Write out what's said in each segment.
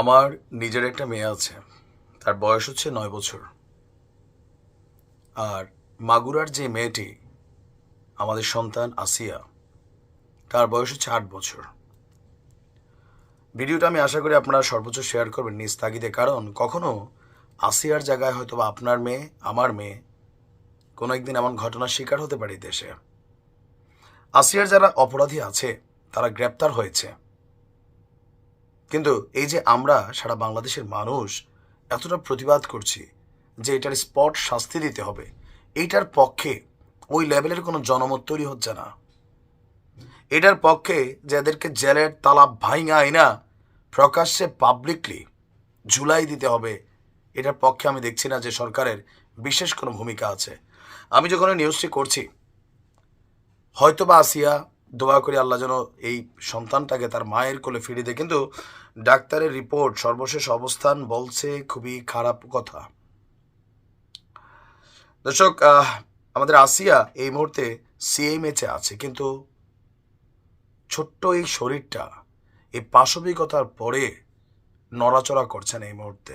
আমার নিজের একটা মেয়ে আছে। তার বয়স হচ্ছে নয় বছর। আর মাগুরার যে মেয়েটি, আমাদের সন্তান আসিয়া, তার বয়স হচ্ছে আট বছর। ভিডিওটা আমি আশা করি আপনারা সর্বোচ্চ শেয়ার করবেন নিজ তাগিদে, কারণ কখনো আসিয়ার জায়গায় হয়তো বা আপনার মেয়ে, আমার মেয়ে, কোনো একদিন এমন ঘটনার শিকার হতে পারে দেশে। আসিয়ার যারা অপরাধী আছে, তারা গ্রেপ্তার হয়েছে। কিন্তু এই যে আমরা সারা বাংলাদেশের মানুষ এতটা প্রতিবাদ করছি যে এটার স্পট শাস্তি দিতে হবে, এইটার পক্ষে ওই লেভেলের কোনো জনমত তৈরি হচ্ছে না। এটার পক্ষে যাদেরকে জেলের তালা ভাইঙা আইনা প্রকাশ্যে পাবলিকলি ঝুলাই দিতে হবে, এটার পক্ষে আমি দেখছি না যে সরকারের বিশেষ কোনো ভূমিকা আছে। আমি যখন নিউজটি করছি হয়তো বা আসিয়া দোয়া করি আল্লাহ যেন এই সন্তানটাকে তার মায়ের কোলে ফিরিয়ে দেয়। কিন্তু ডাক্তারের রিপোর্ট, সর্বশেষ অবস্থান বলছে খুবই খারাপ কথা। দর্শক আমাদের আসিয়া এই মুহূর্তে সিএমএচে আছে, কিন্তু ছোট্ট এই শরীরটা, এই পাশবিকতার পরে নড়াচড়া করছেন এই মুহূর্তে।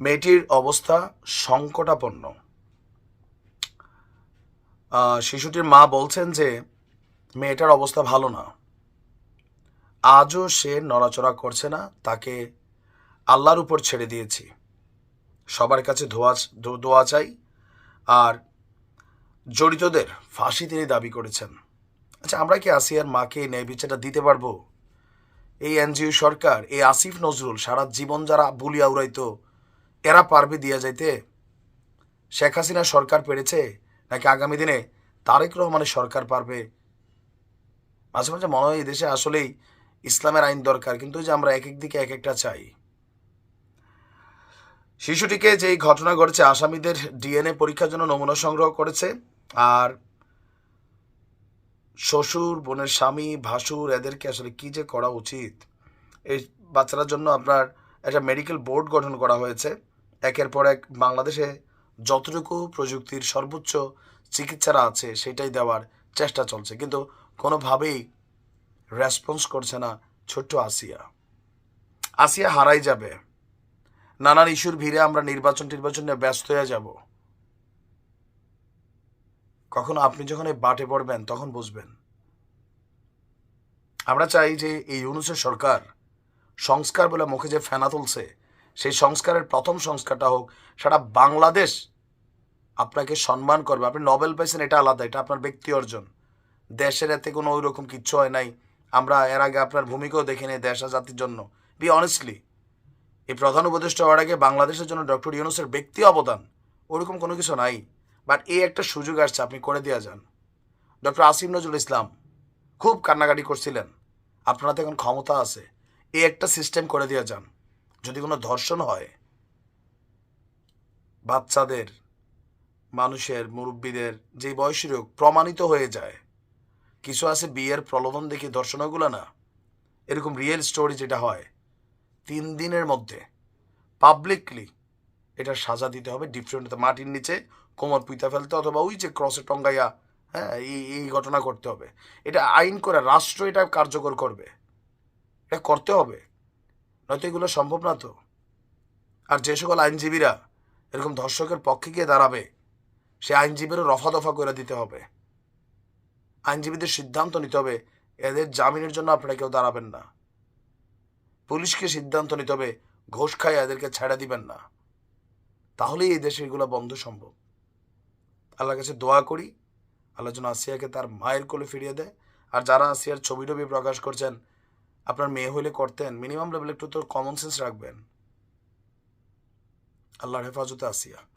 মেয়েটির অবস্থা সংকটাপন্ন। শিশুটির মা বলছেন যে মেয়েটার অবস্থা ভালো না। আজও সে নড়াচড়া করছে না, তাকে আল্লাহর উপর ছেড়ে দিয়েছি। সবার কাছে ধোয়া দোয়া চাই, আর জড়িতদের ফাঁসি তিনি দাবি করেছেন। আচ্ছা আমরা কি আসিয়ার মাকে ন্যায় বিচারটা দিতে পারব? এই এনজিও সরকার, এই আসিফ নজরুল সারা জীবন যারা বুলিয়া উড়াইতো, এরা পারবে দিয়া যাইতে? শেখ হাসিনা সরকার পেরেছে, নাকি আগামী দিনে তারেক রহমানের সরকার পারবে মাঝে মাঝে মনে হয় দেশে আসলেই ইসলামের আইন দরকার, কিন্তু যে আমরা এক এক দিকে এক একটা চাই। শিশুটিকে যেই ঘটনা ঘটেছে, আসামিদের ডিএনএ পরীক্ষার জন্য নমুনা সংগ্রহ করেছে আর শ্বশুর, বোনের স্বামী, ভাসুর, এদেরকে আসলে কি যে করা উচিত? এই বাচ্চাটার জন্য আপনার একটা মেডিকেল বোর্ড গঠন করা হয়েছে। একের পর এক বাংলাদেশে যতটুকু প্রযুক্তির সর্বোচ্চ চিকিৎসারা আছে, সেটাই দেওয়ার চেষ্টা চলছে। কিন্তু কোনোভাবেই রেসপন্স করছে না ছোট্ট আসিয়া। আসিয়া হারাই যাবে। নানান ইস্যুর ভিড়ে আমরা নির্বাচন টির্বাচন নিয়ে ব্যস্ত হয়ে যাব। কখনো আপনি যখন এই বাটে পড়বেন, তখন বুঝবেন। আমরা চাই যে এই ইউনুসের সরকার সংস্কার বলে মুখে যে ফেনা তুলছে, সেই সংস্কারের প্রথম সংস্কারটা হোক, সারা বাংলাদেশ আপনাকে সম্মান করবে। আপনি নোবেল পাইছেন, এটা আলাদা, এটা আপনার ব্যক্তি অর্জন। দেশের এতে কোনো ওই রকম কিচ্ছু হয় নাই। আমরা এর আগে আপনার ভূমিকাও দেখিনি দেশ আর জাতির জন্য। বি অনেস্টলি এই প্রধান উপদেষ্টা হওয়ার আগে বাংলাদেশের জন্য ডক্টর ইউনুসের ব্যক্তি অবদান ওরকম কোনো কিছু নাই। বাট এই একটা সুযোগ আসছে, আপনি করে দেওয়া যান। ডক্টর আসিম নজরুল ইসলাম খুব কান্নাকাটি করছিলেন। আপনারা তো এখন ক্ষমতা আছে। এই একটা সিস্টেম করে দেওয়া যান। যদি কোনো ধর্ষণ হয়, বাচ্চাদের, মানুষের, মুরব্বীদের যে বয়সী রোগ প্রমাণিত হয়ে যায় কিছু আছে বিয়ের প্রলোভন দেখে ধর্ষণগুলো না? এরকম রিয়েল স্টোরি যেটা হয়, তিন দিনের মধ্যে পাবলিকলি এটা সাজা দিতে হবে ডিফারেন্ট মাটির নিচে, কোমর পুঁতা ফেলতে অথবা ওই যে ক্রসে টঙ্গাইয়া হ্যাঁ এই এই ঘটনা করতে হবে। এটা আইন করে রাষ্ট্র এটা কার্যকর করবে। এটা করতে হবে। নয়তো এগুলো সম্ভব না তো। আর যে সকল আইনজীবীরা এরকম ধর্ষকের পক্ষে গিয়ে দাঁড়াবে, সে আইনজীবীরও রফা দফা করে দিতে হবে। আইনজীবীদের সিদ্ধান্ত নিতে হবে। এদের জামিনের জন্য আপনারা কেউ দাঁড়াবেন না। পুলিশকে সিদ্ধান্ত নিতে হবে, ঘোষ খায় এদেরকে ছেড়ে দিবেন না। তাহলেই এই দেশে এগুলো বন্ধ সম্ভব। আল্লাহর কাছে দোয়া করি, আল্লাহ যেন আসিয়াকে তার মায়ের কোলে ফিরিয়ে দেয়। আর যারা আসিয়ার ছবি টবি প্রকাশ করছেন, আপনার মেয়ে হইলে করতেন মিনিমাম লেভেল একটু তো কমন সেন্স রাখবেন। আল্লাহর হেফাজতে আসিয়া।